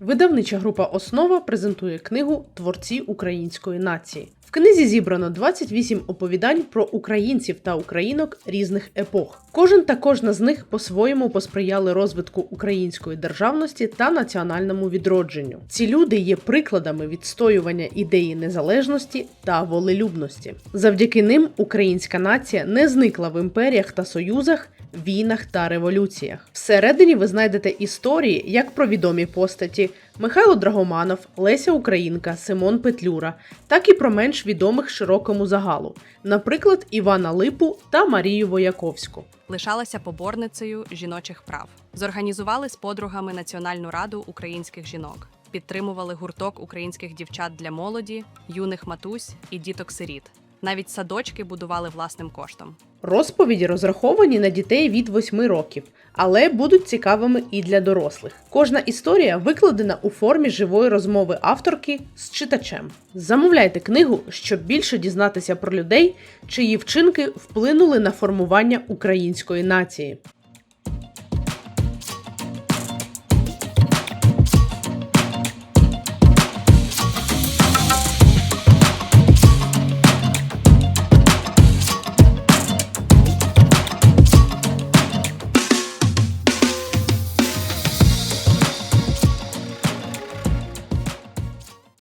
Видавнича група Основа презентує книгу Творці української нації. В книзі зібрано 28 оповідань про українців та українок різних епох. Кожен та кожна з них по-своєму посприяли розвитку української державності та національному відродженню. Ці люди є прикладами відстоювання ідеї незалежності та волелюбності. Завдяки ним українська нація не зникла в імперіях та союзах, війнах та революціях. Всередині ви знайдете історії як про відомі постаті Михайло Драгоманов, Леся Українка, Симон Петлюра, так і про менш відомих широкому загалу, наприклад, Івана Липу та Марію Вояковську. лишалася поборницею жіночих прав. Зорганізували з подругами Національну раду українських жінок, підтримували гурток українських дівчат для молоді, юних матусь і діток-сиріт. Навіть садочки будували власним коштом. Розповіді розраховані на дітей від 8 років, але будуть цікавими і для дорослих. Кожна історія викладена у формі живої розмови авторки з читачем. Замовляйте книгу, щоб більше дізнатися про людей, чиї вчинки вплинули на формування української нації.